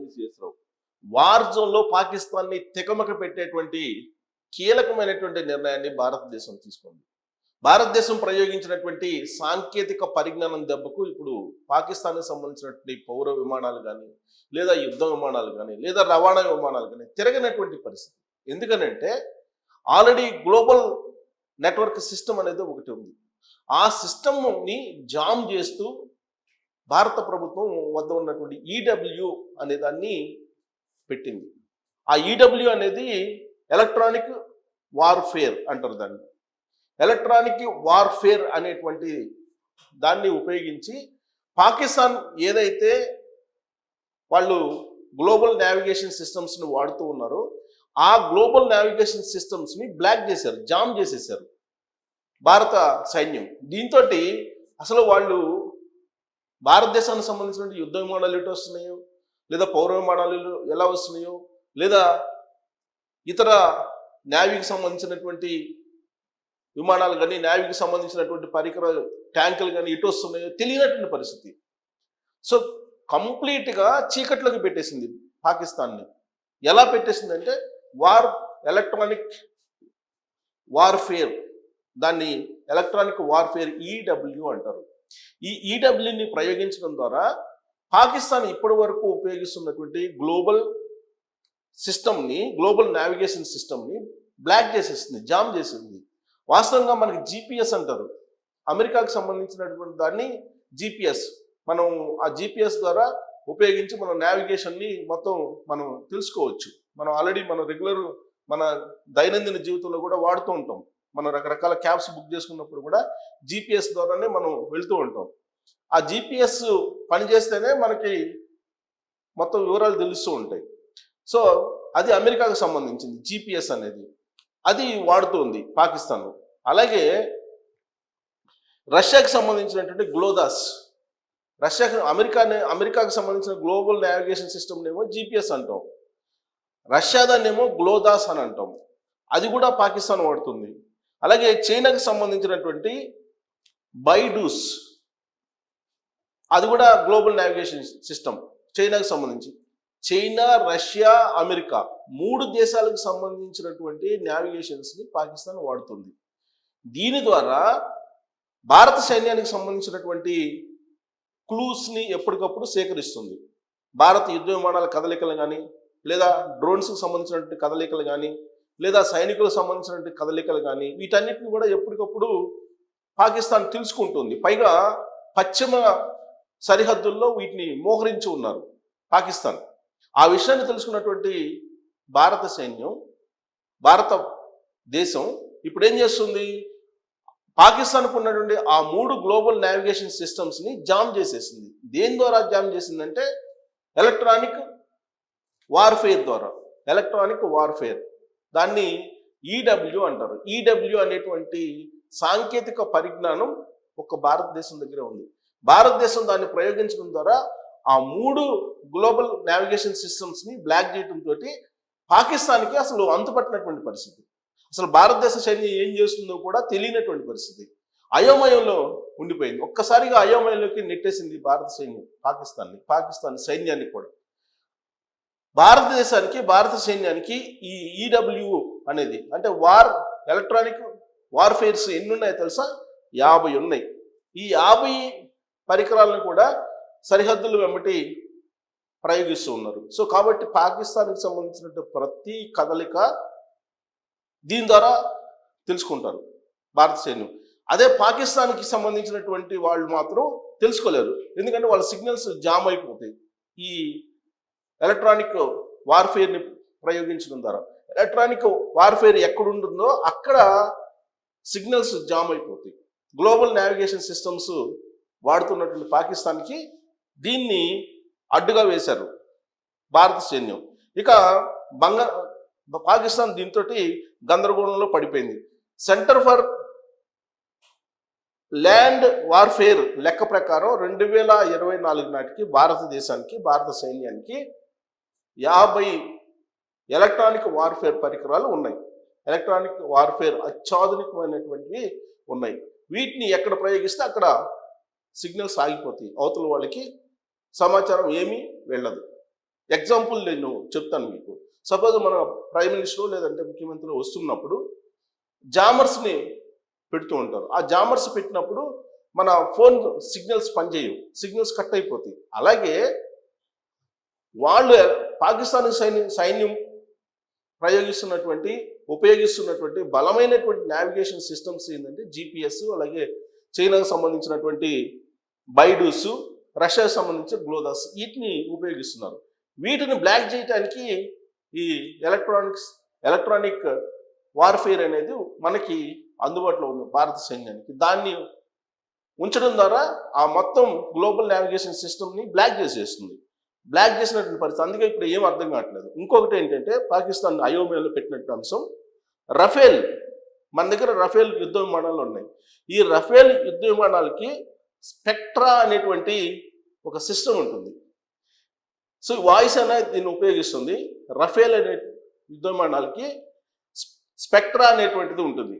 ఎంవిసిఎస్ war జోన్లో పాకిస్తాన్ని తెకమక పెట్టేటువంటి కీలకమైనటువంటి నిర్ణయాన్ని భారతదేశం తీసుకుంది. భారతదేశం ప్రయోగించినటువంటి సాంకేతిక పరిజ్ఞానం దెబ్బకు ఇప్పుడు పాకిస్తాన్కి సంబంధించినటువంటి పౌర విమానాలు కానీ లేదా యుద్ధ విమానాలు కానీ లేదా రవాణా విమానాలు కానీ తిరగనటువంటి పరిస్థితి. ఎందుకనంటే ఆల్రెడీ గ్లోబల్ నెట్వర్క్ సిస్టమ్ అనేది ఒకటి ఉంది. ఆ సిస్టమ్ని జామ్ చేస్తూ భారత ప్రభుత్వం వద్ద ఉన్నటువంటి ఈడబ్ల్యూ అనే దాన్ని పెట్టింది. ఆ ఈడబ్ల్యూ అనేది ఎలక్ట్రానిక్ వార్ఫేర్ అంటారు దాన్ని. ఎలక్ట్రానిక్ వార్ఫేర్ అనేటువంటి దాన్ని ఉపయోగించి పాకిస్తాన్ ఏదైతే వాళ్ళు గ్లోబల్ నావిగేషన్ సిస్టమ్స్ని వాడుతూ ఉన్నారో ఆ గ్లోబల్ నావిగేషన్ సిస్టమ్స్ని బ్లాక్ చేశారు జామ్ చేసేసారు భారత సైన్యం. దీంతో అసలు వాళ్ళు భారతదేశానికి సంబంధించిన యుద్ధ విమానాలు ఎటు వస్తున్నాయో లేదా పౌర విమానాలు ఎలా వస్తున్నాయో లేదా ఇతర నేవీకి సంబంధించినటువంటి విమానాలు కానీ నేవీకి సంబంధించినటువంటి పరికరాలు ట్యాంకులు కానీ ఎటు వస్తున్నాయో తెలియనటువంటి పరిస్థితి. సో కంప్లీట్గా చీకట్లోకి పెట్టేసింది పాకిస్తాన్ని. ఎలా పెట్టేసింది అంటే వార్ ఎలక్ట్రానిక్ వార్ఫేర్ దాన్ని ఎలక్ట్రానిక్ వార్ఫేర్ ఈడబ్ల్యూ అంటారు. ఈ ఈడబ్ల్యూని ప్రయోగించడం ద్వారా పాకిస్తాన్ ఇప్పటి వరకు ఉపయోగిస్తున్నటువంటి గ్లోబల్ సిస్టమ్ని గ్లోబల్ నావిగేషన్ సిస్టమ్ని బ్లాక్ చేసేసింది జామ్ చేసింది. వాస్తవంగా మనకి జిపిఎస్ అంటారు. అమెరికాకు సంబంధించినటువంటి దాన్ని జిపిఎస్ మనం ఆ జిపిఎస్ ద్వారా ఉపయోగించి మన నావిగేషన్ని మొత్తం మనం తెలుసుకోవచ్చు. మనం ఆల్రెడీ మన రెగ్యులర్ మన దైనందిన జీవితంలో కూడా వాడుతూ ఉంటాం. మనం రకరకాల క్యాబ్స్ బుక్ చేసుకున్నప్పుడు కూడా జీపీఎస్ ద్వారానే మనం వెళ్తూ ఉంటాం. ఆ జీపీఎస్ పనిచేస్తేనే మనకి మొత్తం వివరాలు తెలుస్తూ ఉంటాయి. సో అది అమెరికాకు సంబంధించింది జీపీఎస్ అనేది. అది వాడుతుంది పాకిస్తాన్ అలాగే రష్యాకి సంబంధించినటువంటి గ్లోదాస్ రష్యాకి అమెరికా అమెరికాకు సంబంధించిన గ్లోబల్ నావిగేషన్ సిస్టమ్ ఏమో జీపీఎస్ అంటాం. రష్యా దాన్నేమో గ్లోదాస్ అని అంటాం. అది కూడా పాకిస్తాన్ వాడుతుంది. అలాగే చైనాకి సంబంధించినటువంటి బైడూస్. అది కూడా గ్లోబల్ నావిగేషన్ సిస్టమ్ చైనాకి సంబంధించి. చైనా రష్యా అమెరికా మూడు దేశాలకు సంబంధించినటువంటి నావిగేషన్స్ని పాకిస్తాన్ వాడుతుంది. దీని ద్వారా భారత సైన్యానికి సంబంధించినటువంటి క్లూస్ని ఎప్పటికప్పుడు సేకరిస్తుంది. భారత యుద్ధ విమానాల కదలికలు కానీ లేదా డ్రోన్స్కి సంబంధించినటువంటి కదలికలు కానీ లేదా సైనికులకు సంబంధించినటువంటి కదలికలు కానీ వీటన్నిటిని కూడా ఎప్పటికప్పుడు పాకిస్తాన్ తెలుసుకుంటుంది. పైగా పశ్చిమ సరిహద్దుల్లో వీటిని మోహరించి ఉన్నారు పాకిస్తాన్. ఆ విషయాన్ని తెలుసుకున్నటువంటి భారత సైన్యం భారత దేశం ఇప్పుడు ఏం చేస్తుంది? పాకిస్తాన్కు ఉన్నటువంటి ఆ మూడు గ్లోబల్ నావిగేషన్ సిస్టమ్స్ని జామ్ చేసేసింది. దేని ద్వారా జామ్ చేసిందంటే ఎలక్ట్రానిక్ వార్ఫేర్ ద్వారా. Electronic warfare. దాన్ని ఈడబ్ల్యూ అంటారు. ఈడబ్ల్యూ అనేటువంటి సాంకేతిక పరిజ్ఞానం ఒక భారతదేశం దగ్గర ఉంది. భారతదేశం దాన్ని ప్రయోగించడం ద్వారా ఆ మూడు గ్లోబల్ నావిగేషన్ సిస్టమ్స్ని బ్లాక్ చేయడంతో పాకిస్తాన్కి అసలు అంతుపట్టినటువంటి పరిస్థితి. అసలు భారతదేశ సైన్యం ఏం చేస్తుందో కూడా తెలియనటువంటి పరిస్థితి. అయోమయంలో ఉండిపోయింది. ఒక్కసారిగా అయోమయంలోకి నెట్టేసింది భారత సైన్యం పాకిస్తాన్ని పాకిస్తాన్ సైన్యాన్ని కూడా. భారతదేశానికి భారత సైన్యానికి ఈ ఈడబ్ల్యూ అనేది అంటే వార్ ఎలక్ట్రానిక్ వార్ఫేర్స్ ఎన్ని ఉన్నాయో తెలుసా? యాభై ఉన్నాయి. ఈ యాభై పరికరాలను కూడా సరిహద్దులు వెంబటి ప్రయోగిస్తూ ఉన్నారు. సో కాబట్టి పాకిస్తాన్కి సంబంధించినటువంటి ప్రతి కదలిక దీని ద్వారా తెలుసుకుంటారు భారత సైన్యం. అదే పాకిస్తాన్కి సంబంధించినటువంటి వాళ్ళు మాత్రం తెలుసుకోలేరు. ఎందుకంటే వాళ్ళ సిగ్నల్స్ జామ్ అయిపోతాయి. ఈ ఎలక్ట్రానిక్ వార్ఫేర్ని ప్రయోగించడం ద్వారా. ఎలక్ట్రానిక్ వార్ఫేర్ ఎక్కడ ఉంటుందో అక్కడ సిగ్నల్స్ జామ్ అయిపోతాయి. గ్లోబల్ నావిగేషన్ సిస్టమ్స్ వాడుతున్నటువంటి పాకిస్తాన్కి దీన్ని అడ్డుగా వేశారు భారత సైన్యం. ఇక బంగా పాకిస్తాన్ దీంతో గందరగోళంలో పడిపోయింది. సెంటర్ ఫర్ ల్యాండ్ వార్ఫేర్ లెక్క ప్రకారం రెండు వేల ఇరవై నాలుగు నాటికి భారతదేశానికి భారత సైన్యానికి యాభై ఎలక్ట్రానిక్ వార్ఫేర్ పరికరాలు ఉన్నాయి. ఎలక్ట్రానిక్ వార్ఫేర్ అత్యాధునికమైనటువంటివి ఉన్నాయి. వీటిని ఎక్కడ ప్రయోగిస్తే అక్కడ సిగ్నల్స్ ఆగిపోతాయి. అవతల వాళ్ళకి సమాచారం ఏమీ వెళ్ళదు. ఎగ్జాంపుల్ నేను చెప్తాను మీకు. సపోజ్ మన ప్రైమ్ మినిస్టర్ లేదంటే ముఖ్యమంత్రి వస్తున్నప్పుడు జామర్స్ని పెడుతూ ఉంటారు. ఆ జామర్స్ పెట్టినప్పుడు మన ఫోన్ సిగ్నల్స్ పనిచేయవు. సిగ్నల్స్ కట్ అయిపోతాయి. అలాగే వాళ్ళు పాకిస్తానీ సైన్యం సైన్యం ప్రయోగిస్తున్నటువంటి ఉపయోగిస్తున్నటువంటి బలమైనటువంటి నావిగేషన్ సిస్టమ్స్ ఏంటంటే జిపిఎస్ అలాగే చైనాకు సంబంధించినటువంటి బైడూస్ రష్యాకు సంబంధించిన గ్లోదాస్ వీటిని ఉపయోగిస్తున్నారు. వీటిని బ్లాక్ చేయడానికి ఈ ఎలక్ట్రానిక్స్ ఎలక్ట్రానిక్ వార్ఫేర్ అనేది మనకి అందుబాటులో ఉంది భారత సైన్యానికి. దాన్ని ఉంచడం ద్వారా ఆ మొత్తం గ్లోబల్ నావిగేషన్ సిస్టమ్ని బ్లాక్ చేసేస్తుంది. బ్లాక్ చేసినటువంటి పరిస్థితి. అందుకే ఇప్పుడు ఏం అర్థం కావట్లేదు. ఇంకొకటి ఏంటంటే పాకిస్తాన్ అయోమయంలో పెట్టినటువంటి అంశం రఫేల్ మన దగ్గర రఫేల్ యుద్ధ విమానాలు ఉన్నాయి. ఈ రఫేల్ యుద్ధ విమానాలకి స్పెక్ట్రా అనేటువంటి ఒక సిస్టమ్ ఉంటుంది. సో వాయిస్ అనేది దీన్ని ఉపయోగిస్తుంది. రఫేల్ అనే యుద్ధ విమానాలకి స్పెక్ట్రా అనేటువంటిది ఉంటుంది.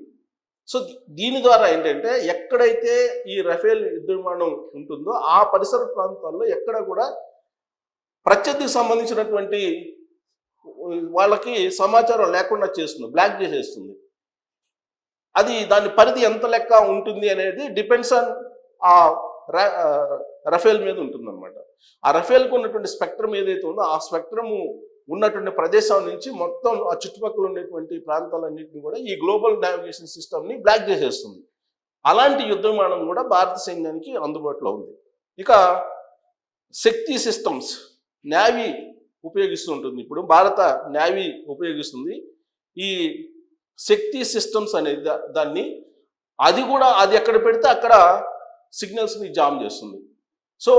సో దీని ద్వారా ఏంటంటే ఎక్కడైతే ఈ రఫేల్ యుద్ధ విమానం ఉంటుందో ఆ పరిసర ప్రాంతాల్లో ఎక్కడ కూడా ప్రత్యర్థికి సంబంధించినటువంటి వాళ్ళకి సమాచారం లేకుండా చేస్తుంది బ్లాక్ చేసేస్తుంది. అది దాని పరిధి ఎంత లెక్క ఉంటుంది అనేది డిపెండ్స్ ఆన్ ఆ రఫేల్ మీద ఉంటుందన్నమాట. ఆ రఫేల్కి ఉన్నటువంటి స్పెక్ట్రమ్ ఏదైతే ఉందో ఆ స్పెక్ట్రమ్ ఉన్నటువంటి ప్రదేశం నుంచి మొత్తం ఆ చుట్టుపక్కల ఉండేటువంటి ప్రాంతాలన్నింటినీ కూడా ఈ గ్లోబల్ నావిగేషన్ సిస్టమ్ని బ్లాక్ చేసేస్తుంది. అలాంటి యుద్ధ విమానం కూడా భారత సైన్యానికి అందుబాటులో ఉంది. ఇక శక్తి సిస్టమ్స్ నేవీ ఉపయోగిస్తూ ఉంటుంది ఇప్పుడు భారత నేవీ ఉపయోగిస్తుంది. ఈ శక్తి సిస్టమ్స్ అనేది దాన్ని అది కూడా అది ఎక్కడ పెడితే అక్కడ సిగ్నల్స్ని జామ్ చేస్తుంది. సో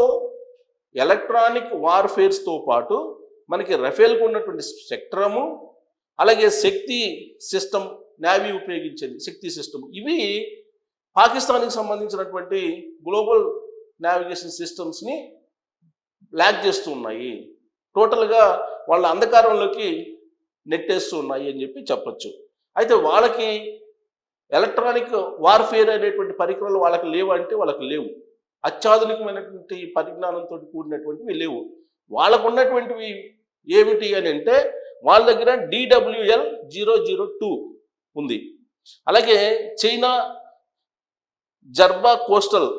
ఎలక్ట్రానిక్ వార్ఫేర్స్తో పాటు మనకి రఫేల్కు ఉన్నటువంటి స్పెక్ట్రము అలాగే శక్తి సిస్టమ్ నేవీ ఉపయోగించేది శక్తి సిస్టమ్. ఇవి పాకిస్తాన్కి సంబంధించినటువంటి గ్లోబల్ నావిగేషన్ సిస్టమ్స్ని బ్లాక్ చేస్తూ ఉన్నాయి. టోటల్గా వాళ్ళ అంధకారంలోకి నెట్టేస్తూ ఉన్నాయి అని చెప్పి చెప్పచ్చు. అయితే వాళ్ళకి ఎలక్ట్రానిక్ వార్ఫేర్ అనేటువంటి పరికరాలు వాళ్ళకి లేవు అంటే వాళ్ళకి లేవు. అత్యాధునికమైనటువంటి పరిజ్ఞానంతో కూడినటువంటివి లేవు. వాళ్ళకు ఉన్నటువంటివి ఏమిటి అని అంటే వాళ్ళ దగ్గర డిడబ్ల్యూఎల్ జీరో జీరో టూ ఉంది. అలాగే చైనా జర్బా కోస్టల్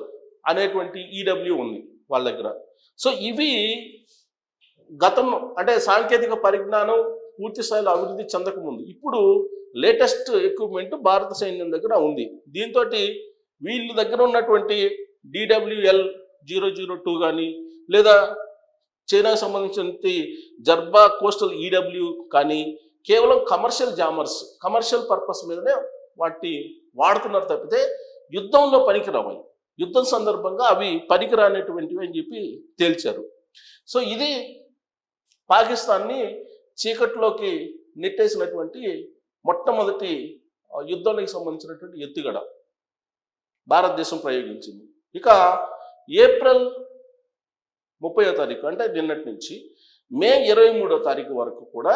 అనేటువంటి ఈడబ్ల్యూ ఉంది వాళ్ళ దగ్గర. సో ఇవి గతం అంటే సాంకేతిక పరిజ్ఞానం పూర్తి స్థాయిలో అభివృద్ధి చెందకముందు ఇప్పుడు లేటెస్ట్ ఎక్విప్మెంట్ భారత సైన్యం దగ్గర ఉంది. దీంతో వీళ్ళ దగ్గర ఉన్నటువంటి డిడబ్ల్యూఎల్ జీరో జీరో టూ కానీ లేదా చైనాకు సంబంధించిన జర్బా కోస్టల్ ఈడబ్ల్యూ కానీ కేవలం కమర్షియల్ జామర్స్ కమర్షియల్ పర్పస్ మీదనే వాటి వాడుతున్నారు తప్పితే యుద్ధంలో పనికిరావాలి యుద్ధం సందర్భంగా అవి పనికిరానటువంటివి అని చెప్పి తేల్చారు. సో ఇది పాకిస్తాన్ని చీకట్లోకి నెట్టేసినటువంటి మొట్టమొదటి యుద్ధానికి సంబంధించినటువంటి ఎత్తుగడ భారతదేశం ప్రయోగించింది. ఇక ఏప్రిల్ ముప్పయో తారీఖు అంటే నిన్నటి నుంచి మే ఇరవై మూడో తారీఖు వరకు కూడా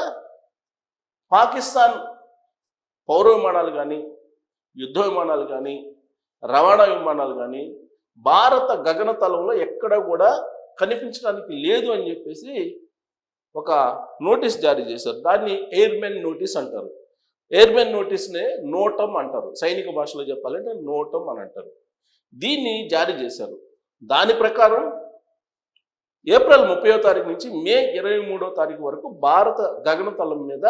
పాకిస్తాన్ పౌర విమానాలు కానీ యుద్ధ విమానాలు కానీ రవాణా విమానాలు కానీ భారత గగనతలంలో ఎక్కడ కూడా కనిపించడానికి లేదు అని చెప్పేసి ఒక నోటీస్ జారీ చేశారు. దాన్ని ఎయిర్మెన్ నోటీస్ అంటారు. ఎయిర్మెన్ నోటీస్నే నోటం అంటారు. సైనిక భాషలో చెప్పాలంటే నోటం అని అంటారు. దీన్ని జారీ చేశారు. దాని ప్రకారం ఏప్రిల్ ముప్పయో తారీఖు నుంచి మే ఇరవై మూడో తారీఖు వరకు భారత గగనతలం మీద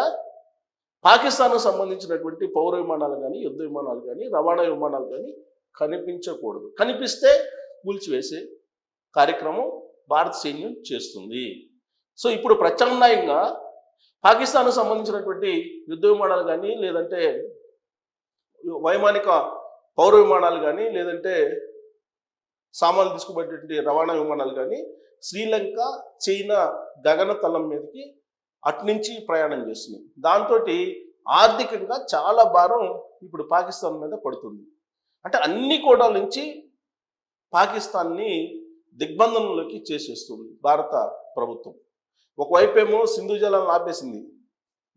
పాకిస్తాన్కు సంబంధించినటువంటి పౌర విమానాలు కానీ యుద్ధ విమానాలు కానీ రవాణా విమానాలు కానీ కనిపించకూడదు. కనిపిస్తే కూల్చివేసే కార్యక్రమం భారత సైన్యం చేస్తుంది. సో ఇప్పుడు ప్రత్యామ్నాయంగా పాకిస్తాన్కు సంబంధించినటువంటి యుద్ధ విమానాలు కానీ లేదంటే వైమానిక పౌర విమానాలు కానీ లేదంటే సామాన్లు తీసుకుపోయేటువంటి రవాణా విమానాలు కానీ శ్రీలంక చైనా గగనతలం మీదకి అట్నుంచి ప్రయాణం చేస్తున్నాయి. దాంతో ఆర్థికంగా చాలా భారం ఇప్పుడు పాకిస్తాన్ మీద పడుతుంది. అంటే అన్ని కోటాల నుంచి పాకిస్తాన్ని దిగ్బంధనంలోకి చేసేస్తుంది భారత ప్రభుత్వం. ఒకవైపు ఏమో సింధు జలాలను ఆపేసింది.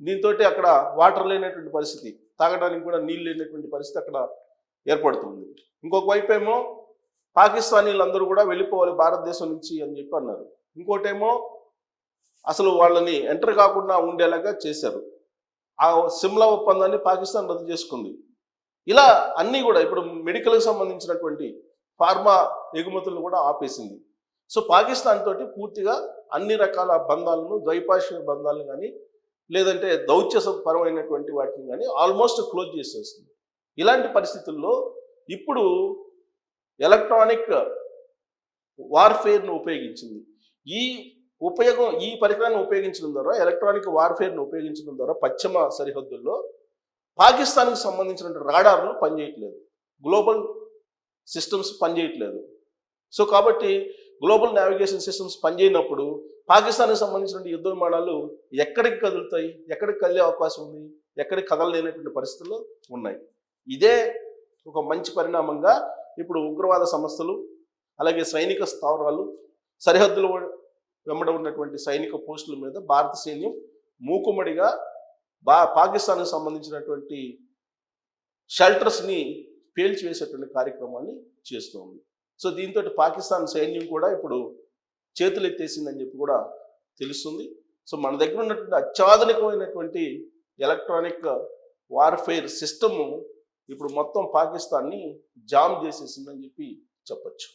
దీంతో అక్కడ వాటర్ లేనటువంటి పరిస్థితి తాగడానికి కూడా నీళ్ళు లేనటువంటి పరిస్థితి అక్కడ ఏర్పడుతుంది. ఇంకొక వైపు ఏమో పాకిస్తానీలందరూ కూడా వెళ్ళిపోవాలి భారతదేశం నుంచి అని చెప్పి అన్నారు. ఇంకోటేమో అసలు వాళ్ళని ఎంటర్ కాకుండా ఉండేలాగా చేశారు. ఆ సిమ్లా ఒప్పందాన్ని పాకిస్తాన్ రద్దు చేసుకుంది. ఇలా అన్నీ కూడా ఇప్పుడు మెడికల్కి సంబంధించినటువంటి ఫార్మా ఎగుమతులను కూడా ఆపేసింది. సో పాకిస్తాన్ తోటి పూర్తిగా అన్ని రకాల బంధాలను ద్వైపాక్షిక బంధాలను కానీ లేదంటే దౌత్యపరమైనటువంటి వాటిని కానీ ఆల్మోస్ట్ క్లోజ్ చేసేస్తుంది ఇలాంటి పరిస్థితుల్లో ఇప్పుడు ఎలక్ట్రానిక్ వార్ఫేర్ను ఉపయోగించింది. ఈ ఉపయోగం ఈ పరికరాన్ని ఉపయోగించడం ద్వారా ఎలక్ట్రానిక్ వార్ఫేర్ను ఉపయోగించడం ద్వారా పశ్చిమ సరిహద్దుల్లో పాకిస్తాన్కి సంబంధించిన రాడార్లు పనిచేయట్లేదు. గ్లోబల్ సిస్టమ్స్ పనిచేయట్లేదు. సో కాబట్టి గ్లోబల్ నావిగేషన్ సిస్టమ్స్ పనిచేయనప్పుడు పాకిస్తాన్కి సంబంధించిన యుద్ధ విమానాలు ఎక్కడికి కదులుతాయి? ఎక్కడికి కదిలే అవకాశం ఉంది? ఎక్కడికి కదలలేనటువంటి పరిస్థితులు ఉన్నాయి. ఇదే ఒక మంచి పరిణామంగా ఇప్పుడు ఉగ్రవాద సంస్థలు అలాగే సైనిక స్థావరాలు సరిహద్దులు వెంబడ ఉన్నటువంటి సైనిక పోస్టుల మీద భారత సైన్యం మూకుమ్మడిగా బా పాకిస్తాన్కి సంబంధించినటువంటి షెల్టర్స్ని పేల్చివేసేటువంటి కార్యక్రమాన్ని చేస్తుంది. సో దీంతో పాకిస్తాన్ సైన్యం కూడా ఇప్పుడు చేతులు ఎత్తేసిందని చెప్పి కూడా తెలుస్తుంది. సో మన దగ్గర ఉన్నటువంటి అత్యాధునికమైనటువంటి ఎలక్ట్రానిక్ వార్ఫేర్ సిస్టము ఇప్పుడు మొత్తం పాకిస్తాన్ని జామ్ చేసేసిందని చెప్పి చెప్పొచ్చు.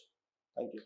Thank you